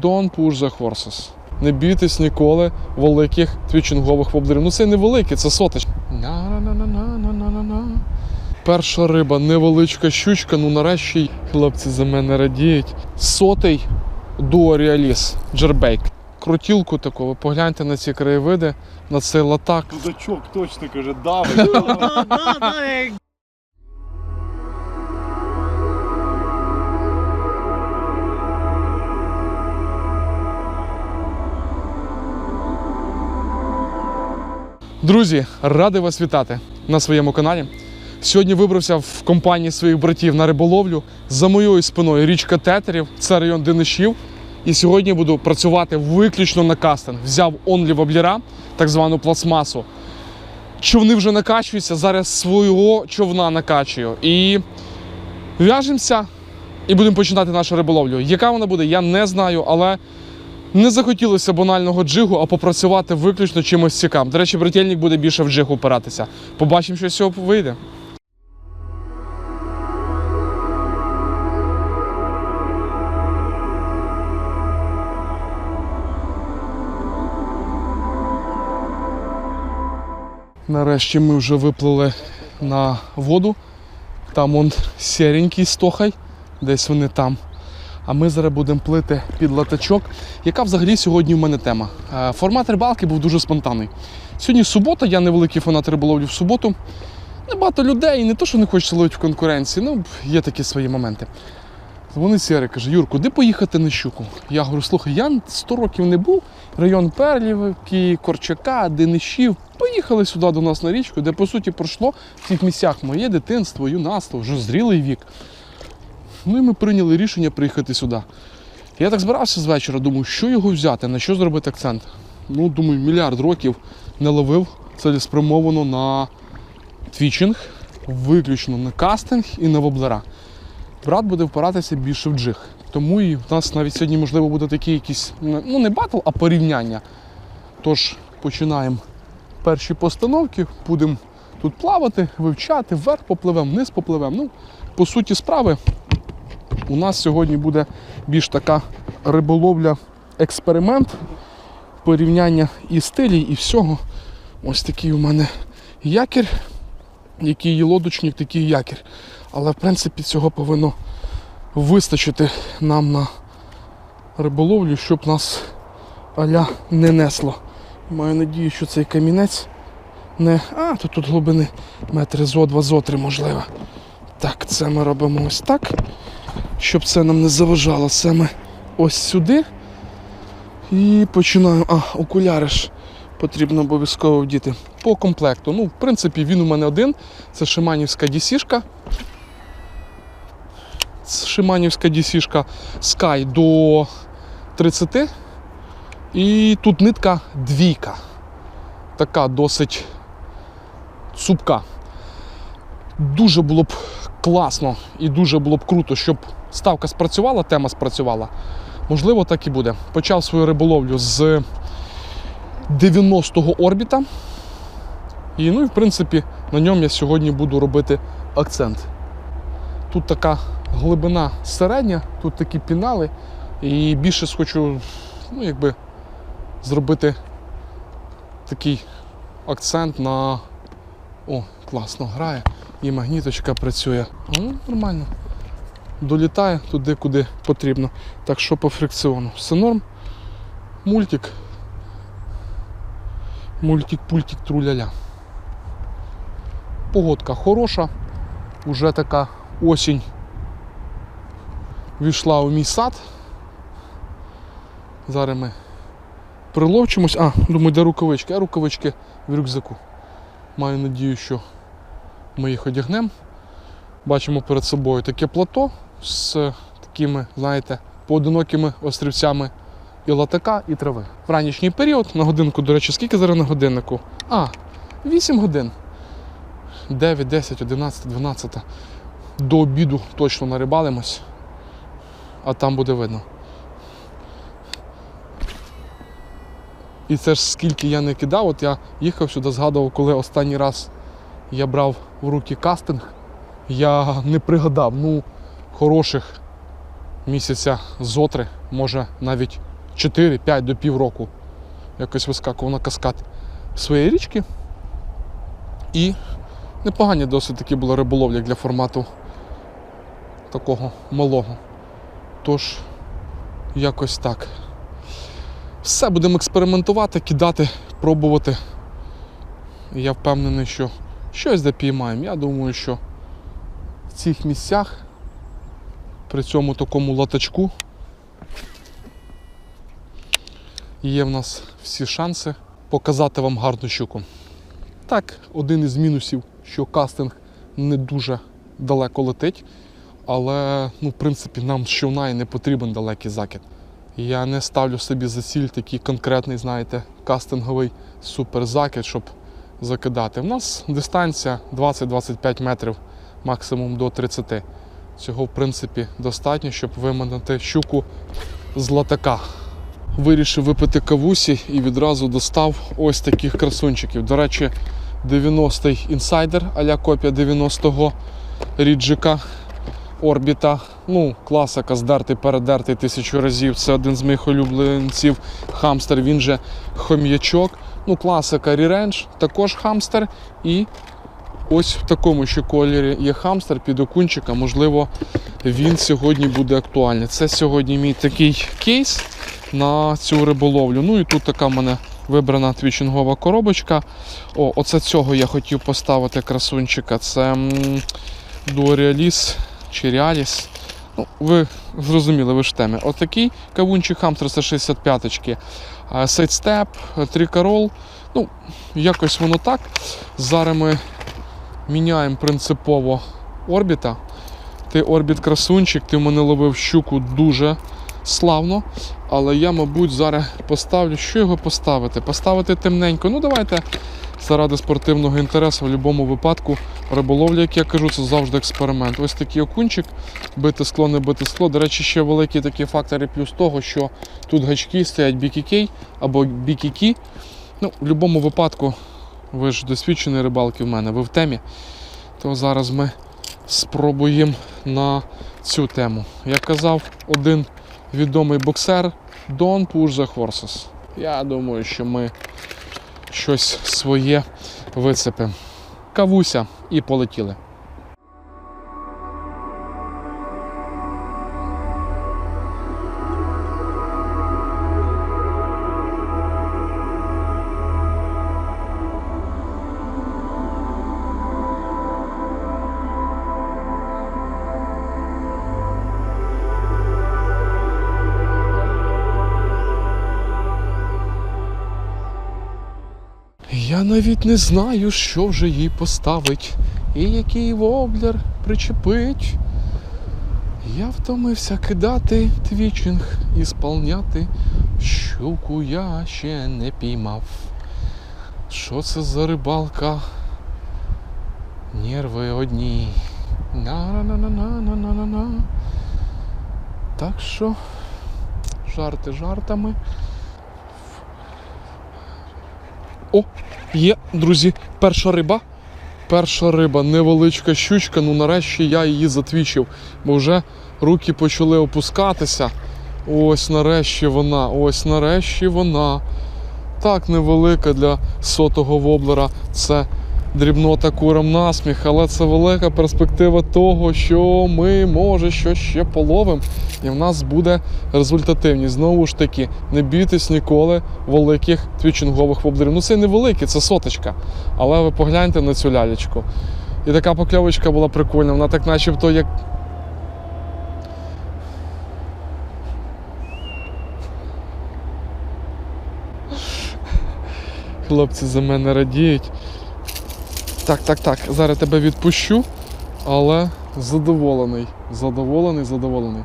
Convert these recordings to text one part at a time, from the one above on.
Don't push the horses. Не бійтесь ніколи великих твічингових воблерів. Ну це не великі, це сотич. Перша риба, невеличка щучка. Ну нарешті хлопці за мене радіють. Сотий дуоріаліс, джербейк. Крутілку таку, ви погляньте на ці краєвиди, на цей латак. Судачок точно каже, давай. Друзі, радий вас вітати на своєму каналі. Сьогодні вибрався в компанії своїх братів на риболовлю. За моєю спиною річка Тетерів, це район Денишів. І сьогодні буду працювати виключно на кастинг. Взяв онлі вобліра, так звану пластмасу. Човни вже накачуються, зараз свого човна накачую. І в'яжемося і будемо починати нашу риболовлю. Яка вона буде, я не знаю, але не захотілося банального джигу, а попрацювати виключно чимось цікавим. До речі, брательник буде більше в джиг опиратися. Побачимо, що з цього вийде. Нарешті ми вже виплили на воду. Там он сіренький стохай, десь вони там. А ми зараз будемо плити під латачок. Яка взагалі сьогодні в мене тема? Е, Формат рибалки був дуже спонтанний. Сьогодні субота, я невеликий фанат риболовлі в суботу. Небагато людей, не то, що не хочеться ловити в конкуренції, ну є такі свої моменти. Дзвонить Сєрик, каже, Юр, куди поїхати на щуку? Я говорю, слухай, я 100 років не був, район Перлівки, Корчака, Денишів. Поїхали сюди до нас на річку, де по суті пройшло в цих місцях моє дитинство, юнацтво, вже зрілий вік. Ну і ми прийняли рішення приїхати сюди. Я так збирався з вечора, думаю, що його взяти, на що зробити акцент. Ну, думаю, мільярд років не ловив цілеспрямовано на твічинг, виключно на кастинг і на воблера. Брат буде впиратися більше в джиг. Тому і в нас навіть сьогодні, можливо, буде такий якийсь, ну не батл, а порівняння. Тож починаємо перші постановки, будемо тут плавати, вивчати, вверх попливемо, вниз попливемо. Ну, по суті справи, у нас сьогодні буде більш така риболовля, експеримент, порівняння і стилі, і всього. Ось такий у мене якір, який лодочник, такий якір. Але в принципі цього повинно вистачити нам на риболовлю, щоб нас аля не несло. Маю надію, що цей камінець не. А, то тут глибини метри зо два зо три можливо. Так, це ми робимо ось так. Щоб це нам не заважало, ми ось сюди. І починаємо. А, окуляри ж потрібно обов'язково вдіти. По комплекту. Ну, в принципі, він у мене один. Це Шиманівська DC-шка. Шиманівська DC-шка Sky до 30. І тут нитка двійка. Така досить цупка. Дуже було б класно і дуже було б круто, щоб ставка спрацювала, тема спрацювала. Можливо, так і буде. Почав свою риболовлю з 90-го орбіта. І ну і в принципі на ньому я сьогодні буду робити акцент. Тут така глибина середня, тут такі пінали. І більше хочу ну, якби, зробити такий акцент на. О, класно грає. І магніточка працює. Ну, нормально. Долітає туди, куди потрібно. Так що по фрикціону. Все норм. Мультик. Мультик, пультик, труляля. Погодка хороша. Уже така осінь війшла у мій сад. Зараз ми приловчимось. А, думаю, де рукавички, а рукавички в рюкзаку. Маю надію, що ми їх одягнемо. Бачимо перед собою таке плато з такими, знаєте, поодинокими острівцями і латака, і трави. В ранішній період, на годинку, до речі, скільки зараз на годиннику? А, 8 годин. 9, 10, 11, 12. До обіду точно нарибалимось, а там буде видно. І це ж скільки я не кидав, от я їхав сюди, згадував, коли останній раз я брав в руки кастинг, я не пригадав, ну, хороших місяця зотри, може навіть 4-5 до півроку. Якось вискакував на каскад своєї річки. І непогані досить таки були риболовлі для формату такого малого. Тож, якось так. Все, будемо експериментувати, кидати, пробувати. Я впевнений, що щось де піймаємо. Я думаю, що в цих місцях, при цьому такому латачку, є в нас всі шанси показати вам гарну щуку. Так, один із мінусів, що кастинг не дуже далеко летить, але ну, в принципі нам з човна і не потрібен далекий закид. Я не ставлю собі за ціль такий конкретний, знаєте, кастинговий суперзакид, щоб закидати. У нас дистанція 20-25 метрів, максимум до 30. Цього, в принципі, достатньо, щоб виманити щуку з латака. Вирішив випити кавусі і відразу достав ось таких красунчиків. До речі, 90-й інсайдер, а-ля копія 90-го ріджика Орбіта. Ну, класика, здертий, передертий тисячу разів. Це один з моїх улюбленців. Хамстер, він же хом'ячок. Ну, класика Рірендж, також хамстер. І ось в такому ще кольорі є хамстер під окунчика. Можливо, він сьогодні буде актуальний. Це сьогодні мій такий кейс на цю риболовлю. Ну і тут така в мене вибрана твічингова коробочка. О, оце цього я хотів поставити красунчика. Це м, чи Реаліс. Ну, ви зрозуміли, ви ж темі. Отакий кавунчик хам 365-ки. Сейдстеп, трикарол. Ну, якось воно так. Зараз ми міняємо принципово орбіта. Ти орбіт красунчик, ти мене ловив щуку дуже славно. Але я, мабуть, зараз поставлю. Що його поставити? Поставити темненько. Ну, давайте заради спортивного інтересу в будь-якому випадку риболовля, як я кажу, це завжди експеримент. Ось такий окунчик, бити скло, не бити скло. До речі, ще великий такий фактор і плюс того, що тут гачки стоять BKK або BKK. Ну, в будь-якому випадку, ви ж досвідчені рибалки в мене, ви в темі. То зараз ми спробуємо на цю тему. Як казав один відомий боксер Don't push the horses. Я думаю, що ми щось своє вицепимо. Кавуся і полетіли. Я навіть не знаю, що вже їй поставить, і який воблер причепить. Я втомився кидати твічинг і сповняти. Щуку я ще не піймав. Що це за рибалка? Нерви одні. На-на-на-на-на-на-на-на. Так що, жарти жартами. О, є, друзі, перша риба. Перша риба, невеличка щучка. Ну нарешті я її затвічив, бо вже руки почали опускатися. Ось нарешті вона, ось нарешті вона. Так невелика для сотого воблера. Це дрібнота курам насміх, але це велика перспектива того, що ми, може, що ще половимо, і в нас буде результативність. Знову ж таки, не бійтесь ніколи великих твічингових воблерів. Ну це не великі, це соточка. Але ви погляньте на цю лялечку. І така покльовочка була прикольна. Вона так начебто як. Хлопці за мене радіють. Так, так, так. Зараз тебе відпущу, але задоволений. Задоволений, задоволений.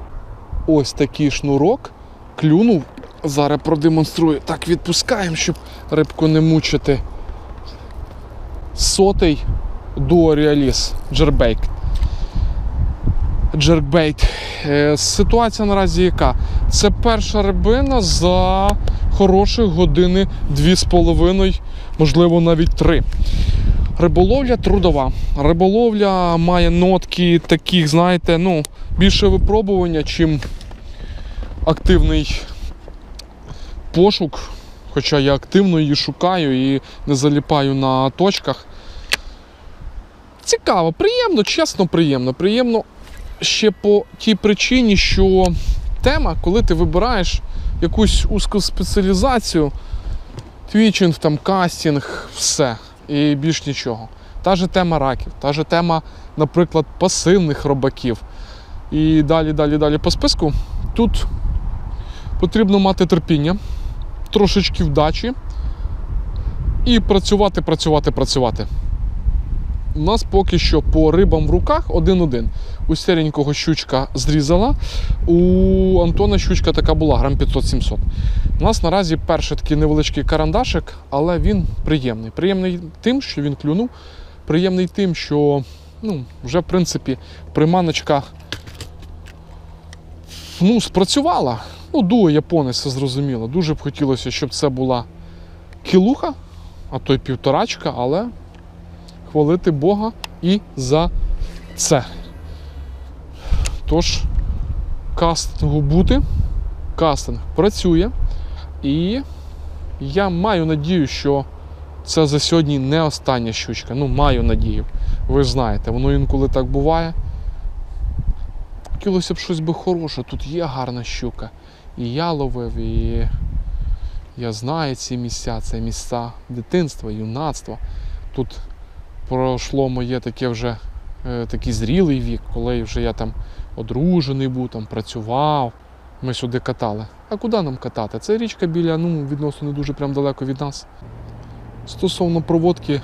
Ось такий шнурок клюнув. Зараз продемонструю. Так, відпускаємо, щоб рибку не мучити. Сотий дуоріаліс джербейк. Джеркбейт. Е, Ситуація наразі яка? Це перша рибина за хороших години, дві з половиною, можливо, навіть три. Риболовля трудова. Риболовля має нотки таких, знаєте, ну, більше випробування, чим активний пошук, хоча я активно її шукаю і не заліпаю на точках. Цікаво, приємно, чесно, приємно. Приємно ще по тій причині, що тема, коли ти вибираєш якусь узку спеціалізацію, твічинг, там, кастинг, все. І більш нічого. Та же тема раків, та же тема, наприклад, пасивних робаків. І далі, далі, далі по списку. Тут потрібно мати терпіння, трошечки вдачі і працювати, працювати, працювати. У нас поки що по рибам в руках один-один. У серенького щучка зрізала, у Антона щучка така була, грам 500-700. У нас наразі перший такий невеличкий карандашик, але він приємний. Приємний тим, що він клюнув, приємний тим, що ну, вже в принципі приманочка ну, спрацювала. Ну, дує японець, це зрозуміло. Дуже б хотілося, щоб це була кілуха, а то й півторачка, але хвалити Бога і за це. Тож, кастингу бути, кастинг працює, і я маю надію, що це за сьогодні не остання щучка. Ну, маю надію. Ви знаєте, воно інколи так буває. Хотілося б щось би хороше. Тут є гарна щука. І я ловив, і я знаю ці місця, це місця дитинства, юнацтва. Тут пройшло моє таке вже е, такий зрілий вік, коли вже я там одружений був, там працював. Ми сюди катали. А куди нам катати? Це річка біля, ну, відносно не дуже прям далеко від нас. Стосовно проводки,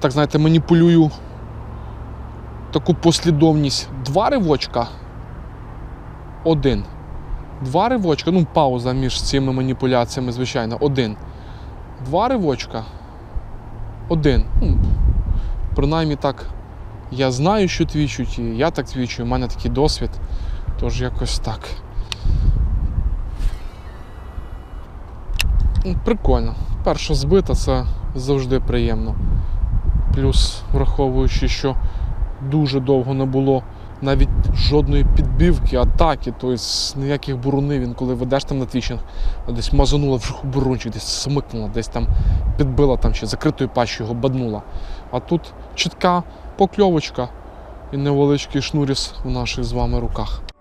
так знаєте, маніпулюю таку послідовність. Два ривочка. Один. Два ривочка, ну пауза між цими маніпуляціями, звичайно, один. Два ривочка. Один. Ну, принаймні так. Я знаю, що твічуть, і я так твічу, у мене такий досвід. Тож якось так. Прикольно. Перша збита це завжди приємно. Плюс, враховуючи, що дуже довго не було навіть жодної підбивки, атаки, тобто ніяких бурунів, він коли ведеш там на твічинг, десь мазанула в бурунчик, десь смикнула, десь там підбила там ще закритою пащою його баднула. А тут чітка покльовочка і невеличкий шнуріс в наших з вами руках.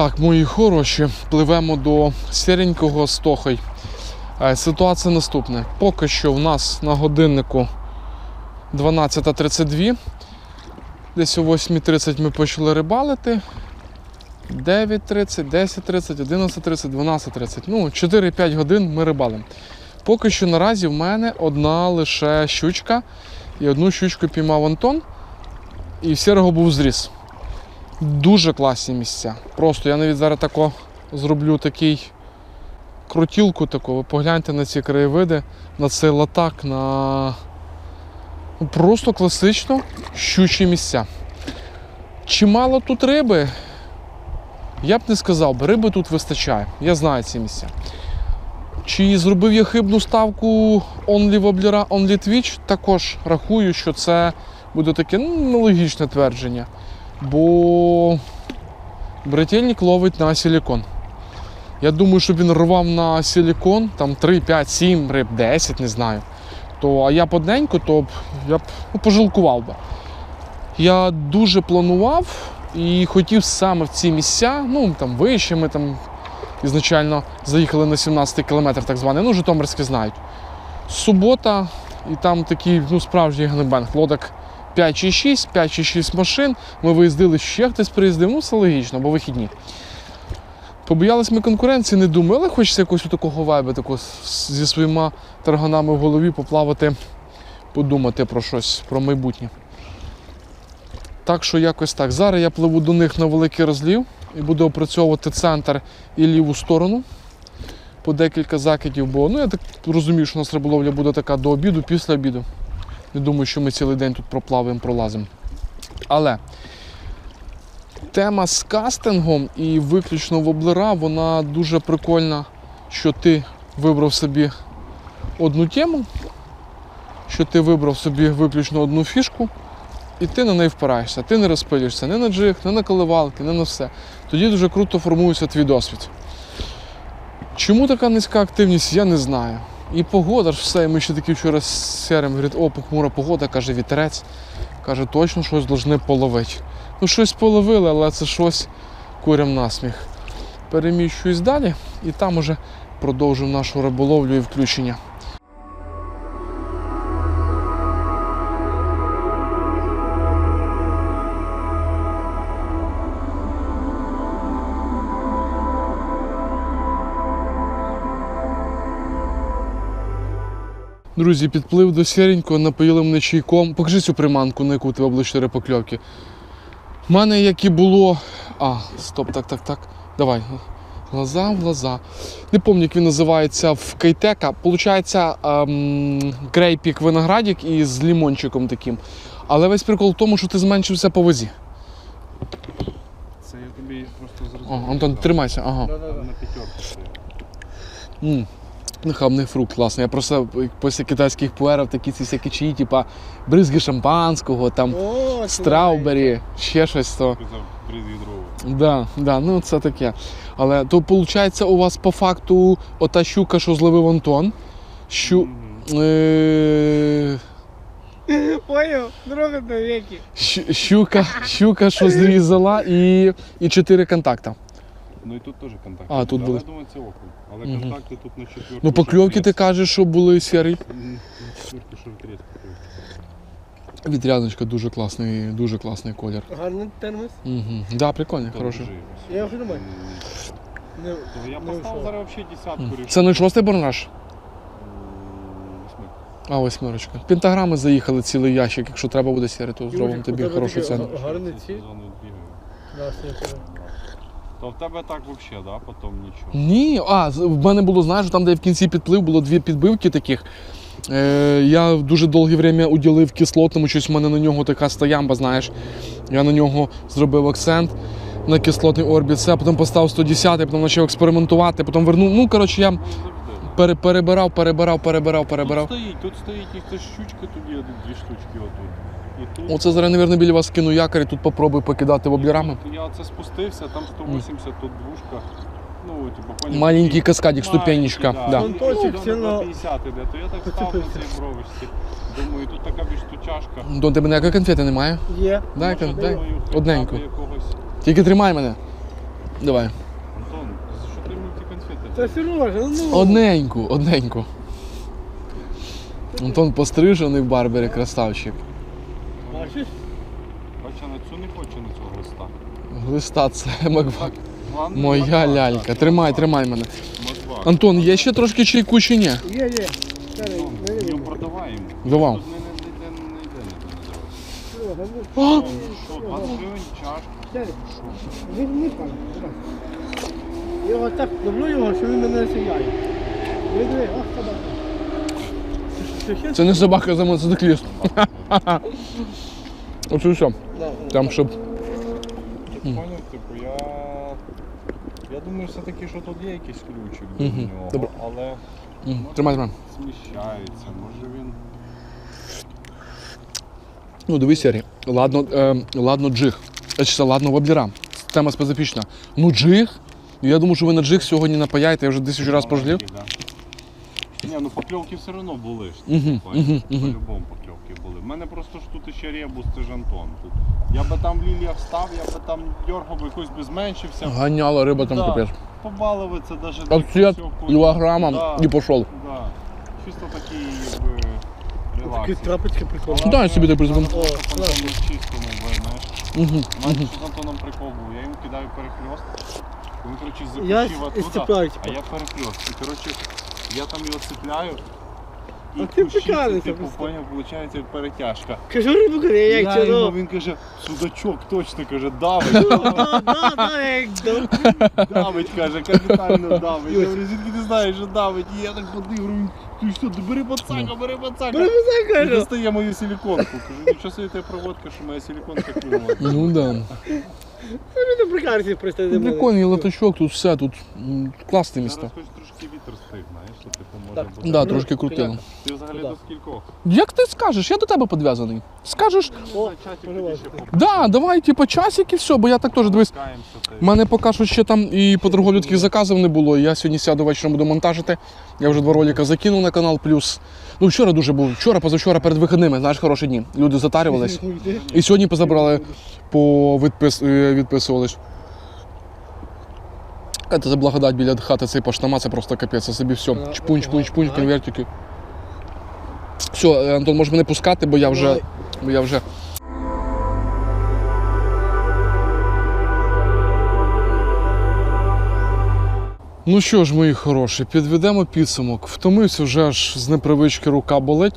Так, мої хороші, пливемо до сіренького стохой. Е, Ситуація наступна. Поки що в нас на годиннику 12.32. Десь о 8.30 ми почали рибалити. 9.30, 10.30, 11.30, 12.30. Ну, 4-5 годин ми рибалимо. Поки що наразі в мене одна лише щучка. І одну щучку піймав Антон. І в сірого був зріз. Дуже класні місця. Просто я навіть зараз тако зроблю такий крутілку таку. Ви погляньте на ці краєвиди, на цей латак, на ну, просто класично щучі місця. Чимало тут риби. Я б не сказав, би, риби тут вистачає. Я знаю ці місця. Чи зробив я хибну ставку Only Воблера, Only Twitch? Також рахую, що це буде таке ну, нелогічне твердження. Бо брательник ловить на силікон. Я думаю, що він рвав на силікон, там 3, 5, 7 риб, 10, не знаю. То, а я б одненько, то я б ну, пожалкував би. Я дуже планував і хотів саме в ці місця, ну там вище, ми там ізначально заїхали на 17 кілометр, так званий, ну, Житомирські знають. Субота, і там такий ну, справжній гнебенг. Лодок 5 чи 6, 5 чи 6 машин. Ми виїздили, ще хтось приїздив, ну все логічно, бо вихідні. Побоялись ми конкуренції, не думали, хочеться якогось такого вайбу, такого зі своїми тарганами в голові поплавати, подумати про щось, про майбутнє. Так що якось так. Зараз я пливу до них на великий розлів. і буду опрацьовувати центр і ліву сторону по декілька закидів, бо ну, я так розумію, що у нас риболовля буде така до обіду, після обіду. Не думаю, що ми цілий день тут проплаваємо, пролазимо. Але тема з кастингом і виключно воблера, вона дуже прикольна, що ти вибрав собі одну тему, що ти вибрав собі виключно одну фішку, і ти на неї впираєшся. Ти не розпилюєшся ні на джиг, ні на коливалки, ні на все. Тоді дуже круто формується твій досвід. Чому така низька активність, я не знаю. І погода ж все, ми ще такі вчора з серим говорить, о, похмура погода, каже вітерець. Каже, точно щось должны половити. Ну, щось половили, але це щось курям насміх. Переміщуюсь далі і там уже продовжуємо нашу риболовлю і включення. Друзі, підплив до сіренького, напоїли мене чайком. Покажи цю приманку, на яку тебе були чотири покльовки. У мене як і було. А, стоп, так, так, так. Давай. Глаза глаза. Не пам'ятаю, як він називається в Кейтека. Получається ем, крейпік виноградик із лімончиком таким. Але весь прикол в тому, що ти зменшився по вазі. Це я тобі просто О. Антон, тримайся, ага. Там на п'ятерку. М, Нахабний фрукт класний. Я просто після китайських пуерів такі ці всякі чаї, типа бризги шампанського, там О, страубері, ще щось то. Да, да, ну це таке. Але то виходить, у вас по факту ота щука, що зловив Антон. Щу... Е... Понял? Дорога до веки. щ- Щука, щука, що зрізала, і, і чотири контакта. Ну і тут теж контакти. А, тут були. були. Але я думаю, це окунь. Але Мгм. контакти тут на четвірку. Ну, покльовки ти кажеш, що були На четвірку шорт-трес покльовки. Вітряночка дуже класний, дуже класний колір. Гарний термос. Угу. Да, прикольний, хороший. дуже ось. Я вже думаю. Не, Я не поставив зараз взагалі десятку рішив. Це не шостий борнаш? Восьми. А, восьмерочка. Пентаграми заїхали цілий ящик. Якщо треба буде сірий, то зробимо Юрик, тобі тебе хорошу таке ціну. га- Ці бігаю. То в тебе так взагалі, да? Потім нічого. Ні, а в мене було, знаєш, там, де я в кінці підплив, було дві підбивки таких. Е, я дуже довге время уділив кислотному, щось в мене на нього така стоямба, знаєш. Я на нього зробив акцент на кислотний орбіт, все, потім поставив 110, потім почав експериментувати, потім вернув. Ну, коротше, я Ну, пере, перебирав, перебирав, перебирав, перебирав. Тут стоїть, тут стоїть якась щучка, тут є дві штучки отут. Тут. Оце зараз, мабуть, біля вас кину якорь і тут попробую покидати воблерами. Тут Я це спустився, там 180, тут двушка. Ну, типу, поняв. Маленький каскадик, ступенечка. да. Да. Ну, ну, сильно на 50 іде, то я так став на цій бровочці. Думаю, тут така більш тучашка. До тебе ніякої конфети немає? Є. Дай, Може, дай. думаю, якогось. Тільки тримай мене. Давай. Антон, за що ти мені ті конфети? Та Сережа, ну. Одненьку, одненьку. Антон пострижений в барбері, красавчик. Бачиш? Бача, на цю не хочу на цього листа. Глиста це Макбак. Моя Макбак, лялька. так, Тримай, Макбак. тримай мене. Макбак. Антон, є ще трошки чайку чи ні? Є, є. Його продаваємо. Давай. Тут не, не, не, не, не йде, не називається. Сережа, А! Що, 20 гривень чашка? Старий, не пан. Я його так люблю його, що він мене сіяє. Ви ах, собака. Це не собака за мотоцикліст. Оце все. Там щоб. Я поняв, типу, я. Я думаю, все-таки, що тут є якийсь ключик до Мгм, нього, добре. але М, Тримай, тримай. сміщається, може він. Ну, дивись, Сергій. Ладно, е, ладно, джиг. Е, чи це ладно воблера. Тема специфічна. Ну, джиг. Я думаю, що ви на джиг сьогодні напаяєте, я вже тисячу разів пожалів. Маленький, да. Ні, ну покльовки все одно були ж. Мгм, мгм, мгм. По-любому покльовки були. У мене просто ж тут ще ребус, це ж Антон. Тут. Я би там в ліліях став, я би там дергав, би якось би зменшився. Ганяла риба там Да. капець. Побалуватися навіть. Отцвет кілограма і пішов. Да. Чисто такий, якби, Такі релакс. трапочки прикольні. Да, я собі так придумав. О, класно. чистому, бо, знаєш. Угу. У мене з Антоном прикол був. Я йому кидаю перехльост. Він, коротше, Я і оттуда, а я перехльост. І, коротше, я там його цепляю. І А ти кущі, це, типу, просто. поняв, виходить перетяжка. Кажу рибу, каже, як Я йому, він каже, судачок точно каже, давить, Да, да, да, як да. давить, каже, капітально давить. Я говорю, звідки ти знаєш, що давить? І я так подивлю, ти що, ти бери пацака, бери пацака. Бери І кажу. достає мою силіконку. Кажу, нічого собі тебе проводка, що моя силіконка клюнула. Ну да. Що ти прикалуєшся просто мене? Прикольний латочок, тут все, тут м, класне місто. Зараз хоч трошки вітер стиг, знаєш, що типу може Так. бути. Да, трошки крутило. Ти взагалі Куда? до скількох? Як ти скажеш, я до тебе підв'язаний. Скажеш, О, За часик тоді ще да, давай, типу, часик і все, бо я так теж дивись. попускаємося. та й- У мене поки що ще там і по торговлю таких заказів не було. і Я сьогодні сяду вечором буду монтажити. Я вже два ролика закинув на канал. Плюс. Ну, вчора дуже був. Вчора, позавчора перед вихідними, знаєш, хороші дні. Люди затарювались. І сьогодні позабрали, повідпис... е, відписувались. Це за благодать біля хати цей поштама, це просто капець. Це собі все. Чпунь, чпунь, чпунь, конвертики. Все, Антон, можеш мене пускати, бо я вже. Бо я вже. Ну що ж, мої хороші, підведемо підсумок. Втомився вже аж з непривички рука болить.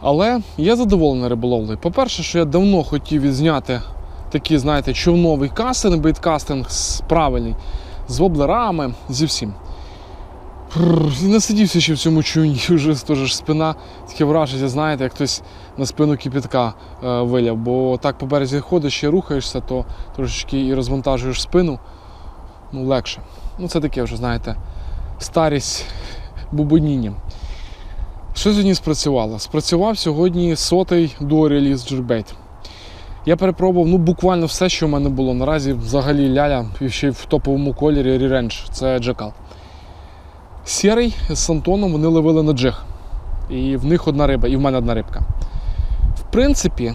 Але я задоволений риболовлею. По-перше, що я давно хотів відзняти такий, знаєте, човновий кастинг, бейткастинг правильний, з воблерами, зі всім. І насидівся ще в цьому човні, вже теж спина таке враження, знаєте, як хтось на спину кипятка е, виляв. Бо так по березі ходиш, ще рухаєшся, то трошечки і розвантажуєш спину. Ну, легше. Ну, це таке вже, знаєте, старість бубоніння. Що сьогодні спрацювало? Спрацював сьогодні сотий до реліз джербейт. Я перепробував ну, буквально все, що в мене було. Наразі взагалі ляля і ще в топовому кольорі Revenge, це джекал. Сірий з Антоном вони ловили на джиг. І в них одна риба, і в мене одна рибка. В принципі,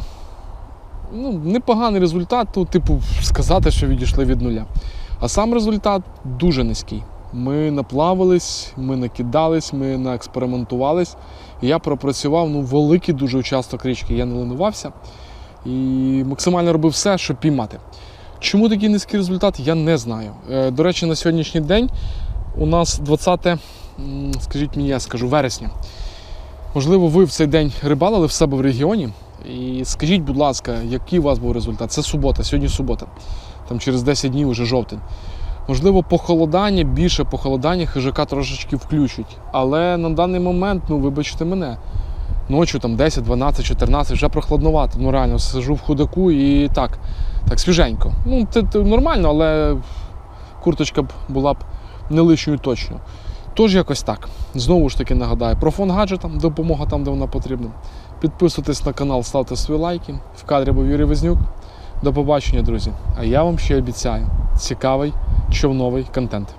ну, непоганий результат, ну, типу, сказати, що відійшли від нуля. А сам результат дуже низький. Ми наплавались, ми накидались, ми наекспериментувались. Я пропрацював ну, великий дуже участок річки. Я не ленувався і максимально робив все, щоб піймати. Чому такий низький результат, я не знаю. Е, До речі, на сьогоднішній день у нас 20, скажіть мені, я скажу, вересня. Можливо, ви в цей день рибалили в себе в регіоні. І скажіть, будь ласка, який у вас був результат? Це субота, сьогодні субота. Там через 10 днів вже жовтень. Можливо, похолодання, більше похолодання хижака трошечки включить. Але на даний момент, ну вибачте мене, ночі там 10, 12, 14, вже прохладнувато. Ну реально, сижу в худаку і так, так свіженько. Ну, це, нормально, але курточка б була б не лишньою точно. Тож якось так. Знову ж таки нагадаю, про фон гаджетам, допомога там, де вона потрібна. Підписуйтесь на канал, ставте свої лайки. В кадрі був Юрій Вознюк. До побачення, друзі. А я вам ще обіцяю цікавий човновий контент.